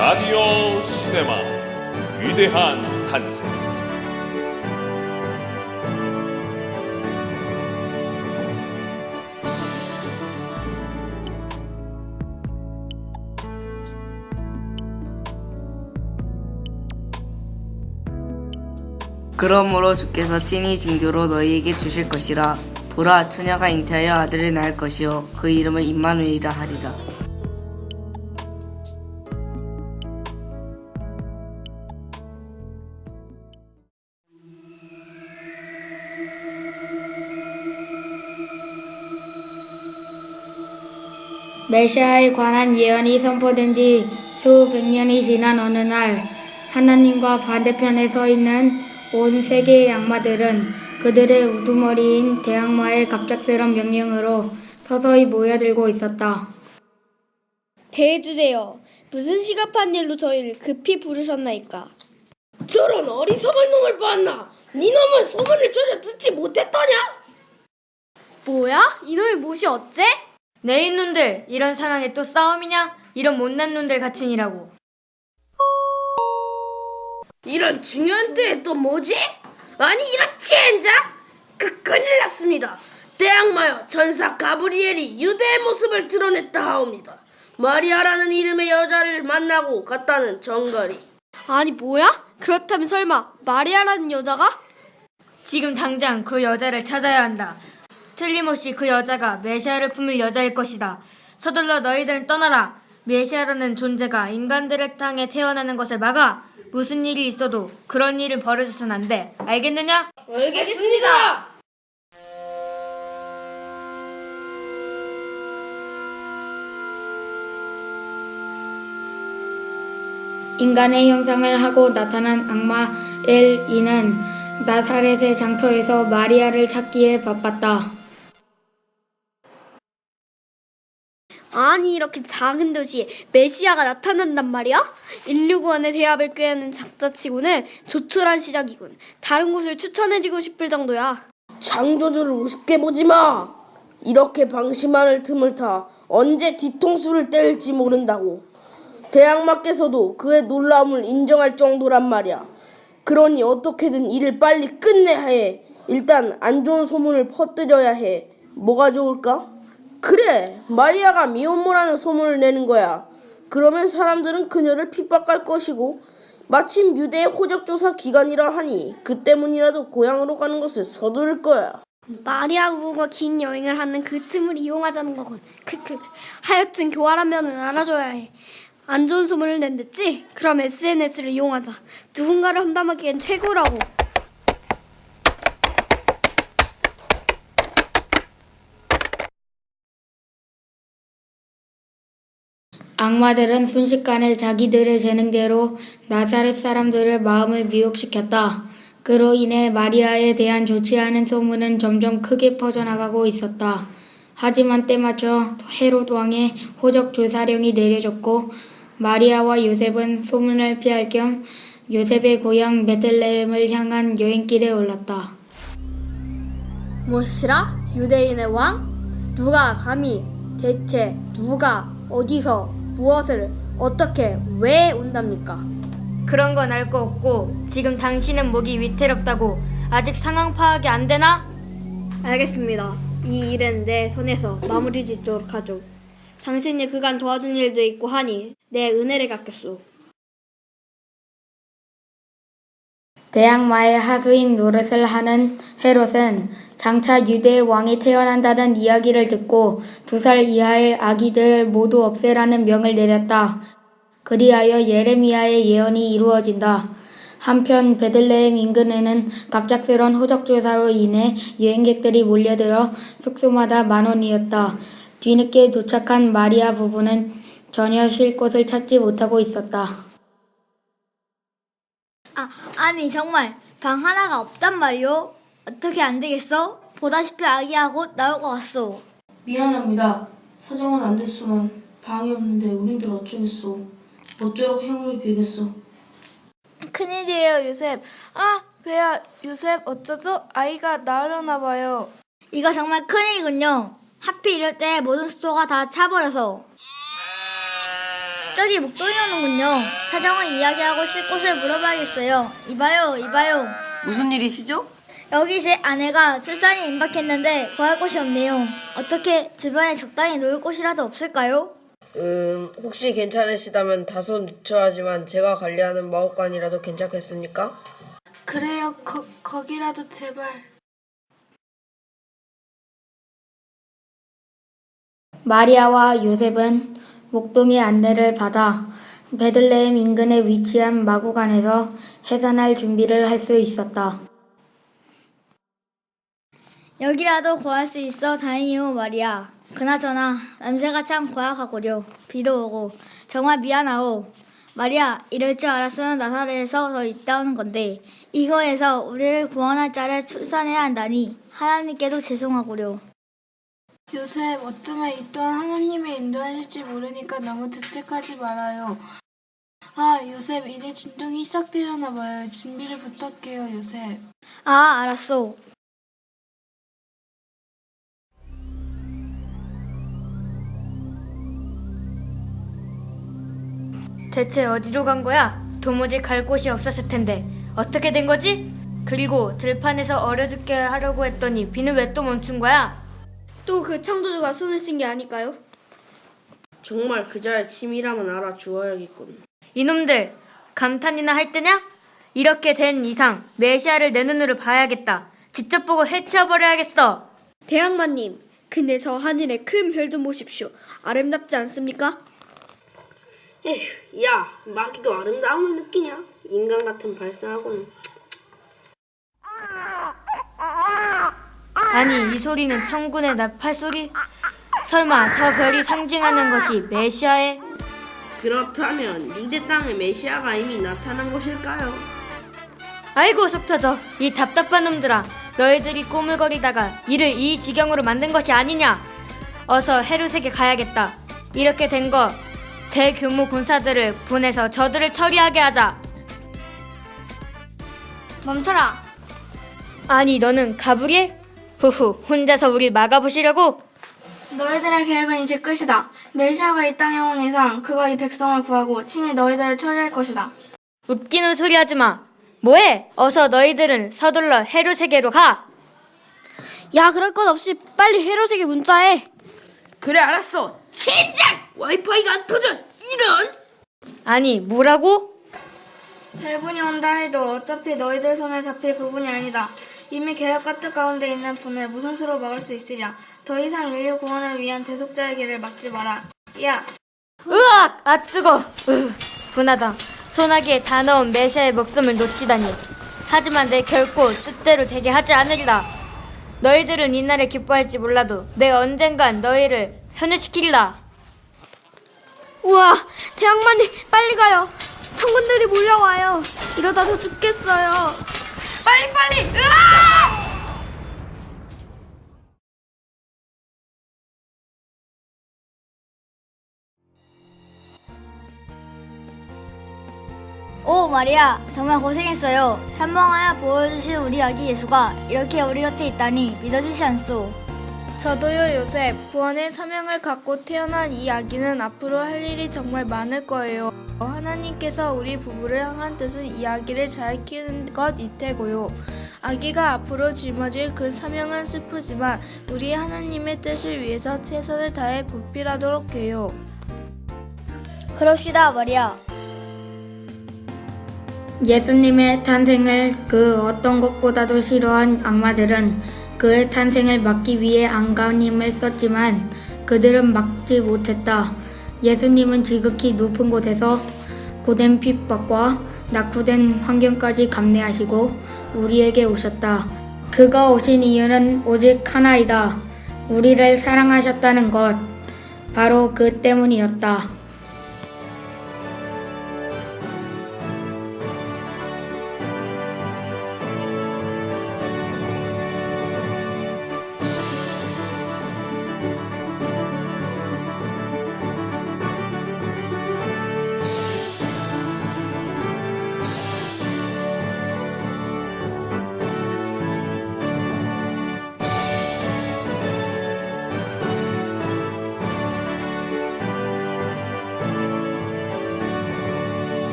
라디오 시네마 위대한 탄생 그러므로 주께서 친히 징조로 너희에게 주실 것이라 보라 처녀가 잉태하여 아들을 낳을 것이요 그 이름을 임마누엘이라 하리라 메시아에 관한 예언이 선포된 지 수백 년이 지난 어느 날 하나님과 반대편에 서 있는 온 세계의 악마들은 그들의 우두머리인 대악마의 갑작스런 명령으로 서서히 모여들고 있었다. 대해주세요. 무슨 시급한 일로 저희를 급히 부르셨나이까? 저런 어리석은 놈을 봤나? 네 놈은 소문을 전혀 듣지 못했더냐? 뭐야? 이놈의 못이 어째? 내 인 놈들 이런 상황에 또 싸움이냐? 이런 못난 놈들 같으니라고. 이런 중요한 때에 또 뭐지? 아니 이런 젠장! 그 큰일 났습니다. 대악마여 전사 가브리엘이 유대의 모습을 드러냈다 하옵니다. 마리아라는 이름의 여자를 만나고 갔다는 정거리. 아니 뭐야? 그렇다면 설마 마리아라는 여자가? 지금 당장 그 여자를 찾아야 한다. 틀림없이 그 여자가 메시아를 품을 여자일 것이다. 서둘러 너희들은 떠나라. 메시아라는 존재가 인간들의 땅에 태어나는 것을 막아. 무슨 일이 있어도 그런 일을 벌어져선 안 돼. 알겠느냐? 알겠습니다. 인간의 형상을 하고 나타난 악마 엘이는 나사렛의 장터에서 마리아를 찾기에 바빴다. 아니 이렇게 작은 도시에 메시아가 나타난단 말이야? 인류 구원의 대합을 꾀하는 작자치고는 조촐한 시작이군. 다른 곳을 추천해주고 싶을 정도야. 창조주를 우습게 보지 마. 이렇게 방심하는 틈을 타 언제 뒤통수를 때릴지 모른다고. 대악마께서도 그의 놀라움을 인정할 정도란 말이야. 그러니 어떻게든 일을 빨리 끝내야 해. 일단 안 좋은 소문을 퍼뜨려야 해. 뭐가 좋을까? 그래, 마리아가 미혼모라는 소문을 내는 거야. 그러면 사람들은 그녀를 핍박할 것이고, 마침 유대의 호적조사 기간이라 하니 그 때문이라도 고향으로 가는 것을 서두를 거야. 마리아 부부가 긴 여행을 하는 그 틈을 이용하자는 거군. 크크. 하여튼 교활하면은 알아줘야 해. 안 좋은 소문을 낸댔지? 그럼 SNS를 이용하자. 누군가를 험담하기엔 최고라고. 악마들은 순식간에 자기들의 재능대로 나사렛 사람들의 마음을 미혹시켰다. 그로 인해 마리아에 대한 좋지 않은 소문은 점점 크게 퍼져나가고 있었다. 하지만 때마쳐 헤롯 왕의 호적 조사령이 내려졌고 마리아와 요셉은 소문을 피할 겸 요셉의 고향 베들레헴을 향한 여행길에 올랐다. 뭐시라? 유대인의 왕? 누가 감히 대체 누가 어디서 무엇을 어떻게 왜 온답니까? 그런 건 알 거 없고 지금 당신은 목이 위태롭다고 아직 상황 파악이 안 되나? 알겠습니다. 이 일은 내 손에서 마무리 짓도록 하죠. 당신이 그간 도와준 일도 있고 하니 내 은혜를 갚겠소. 대악마의 하수인 노릇을 하는 헤롯은 장차 유대의 왕이 태어난다는 이야기를 듣고 두 살 이하의 아기들 모두 없애라는 명을 내렸다. 그리하여 예레미야의 예언이 이루어진다. 한편 베들레헴 인근에는 갑작스런 호적조사로 인해 여행객들이 몰려들어 숙소마다 만 원이었다. 뒤늦게 도착한 마리아 부부는 전혀 쉴 곳을 찾지 못하고 있었다. 아, 아니 정말 방 하나가 없단 말이오. 어떻게 안 되겠어? 보다시피 아기하고 나올 것 같소. 미안합니다. 사정은 안 됐소만 방이 없는데 우리들 어쩌겠소. 어쩌라고 행운을 빌겠소. 큰일이에요, 요셉. 아, 배야, 요셉 어쩌죠? 아이가 나으려나 봐요. 이거 정말 큰일이군요. 하필 이럴 때 모든 숙소가 다 차버려서. 저기 목동이 오는군요. 사정을 이야기하고 쉴 곳을 물어봐야겠어요. 이봐요, 이봐요. 무슨 일이시죠? 여기 제 아내가 출산이 임박했는데 구할 곳이 없네요. 어떻게 주변에 적당히 놓을 곳이라도 없을까요? 음, 혹시 괜찮으시다면 다소 누추하지만 제가 관리하는 마법관이라도 괜찮겠습니까? 그래요. 거, 거기라도 제발. 마리아와 요셉은 목동의 안내를 받아 베들레헴 인근에 위치한 마구간에서 해산할 준비를 할 수 있었다. 여기라도 구할 수 있어 다행이오 말이야. 그나저나 남새가 참 고약하구려. 비도 오고 정말 미안하오. 마리아 이럴 줄 알았으면 나사렛에서 더 있다 오는 건데 이거에서 우리를 구원할 자를 출산해야 한다니 하나님께도 죄송하구려. 요셉, 어쩌면 이 또한 하나님의 인도하실지 모르니까 너무 자책하지 말아요. 아, 요셉, 이제 진동이 시작되려나 봐요. 준비를 부탁해요, 요셉. 아 알았소. 대체 어디로 간 거야? 도무지 갈 곳이 없었을 텐데 어떻게 된 거지? 그리고 들판에서 얼어 죽게 하려고 했더니 비는 왜 또 멈춘 거야? 또 그 창조주가 손을 쓴 게 아닐까요? 정말 그자의 침이라면 알아주어야겠군. 이놈들 감탄이나 할 때냐? 이렇게 된 이상 메시아를 내 눈으로 봐야겠다. 직접 보고 해치워버려야겠어. 대항마님, 근데 저 하늘의 큰 별 좀 보십시오. 아름답지 않습니까? 에휴, 야, 마귀도 아름다움을 느끼냐? 인간 같은 발상하고는. 아니 이 소리는 천군의 나팔 소리? 설마 저 별이 상징하는 것이 메시아의? 그렇다면 유대 땅에 메시아가 이미 나타난 것일까요? 아이고 속 터져 이 답답한 놈들아 너희들이 꼬물거리다가 이를 이 지경으로 만든 것이 아니냐 어서 헤루색에 가야겠다 이렇게 된 거 대규모 군사들을 보내서 저들을 처리하게 하자 멈춰라. 아니 너는 가부리? 후후 혼자서 우릴 막아보시려고? 너희들의 계획은 이제 끝이다. 메시아가 이 땅에 온 이상 그가 이 백성을 구하고 친히 너희들을 처리할 것이다. 웃기는 소리 하지 마 뭐해 어서 너희들은 서둘러 헤루세계로 가 야, 그럴 것 없이 빨리 헤로색에 문자해. 그래, 알았어. 젠장! 와이파이가 안 터져! 이런! 아니 뭐라고? 대분이 온다 해도 어차피 너희들 손에 잡힐 그분이 아니다. 이미 계획과 뜻 가운데 있는 분을 무슨 수로 막을 수 있으랴. 더 이상 인류 구원을 위한 대속자의 길을 막지 마라. 야, 으악! 아 뜨거! 으, 분하다. 소나기에 다 넣은 메시아의 목숨을 놓치다니. 하지만 내 결코 뜻대로 되게 하지 않으리라. 너희들은 이날에 기뻐할지 몰라도 내 언젠간 너희를 현해시키리라. 우와, 대항마님, 빨리 가요. 천군들이 몰려와요. 이러다 저 죽겠어요. 빨리, 빨리! 으아! 오 마리아 정말 고생했어요. 현명하여 보여주신 우리 아기 예수가 이렇게 우리 곁에 있다니 믿어지지 않소. 저도요 요셉 구원의 사명을 갖고 태어난 이 아기는 앞으로 할 일이 정말 많을 거예요. 하나님께서 우리 부부를 향한 뜻은 이 아기를 잘 키우는 것 이태고요. 아기가 앞으로 짊어질 그 사명은 슬프지만 우리 하나님의 뜻을 위해서 최선을 다해 보필하도록 해요. 그럽시다 마리아. 예수님의 탄생을 그 어떤 것보다도 싫어한 악마들은 그의 탄생을 막기 위해 안간힘을 썼지만 그들은 막지 못했다. 예수님은 지극히 높은 곳에서 고된 핍박과 낙후된 환경까지 감내하시고 우리에게 오셨다. 그가 오신 이유는 오직 하나이다. 우리를 사랑하셨다는 것. 바로 그 때문이었다.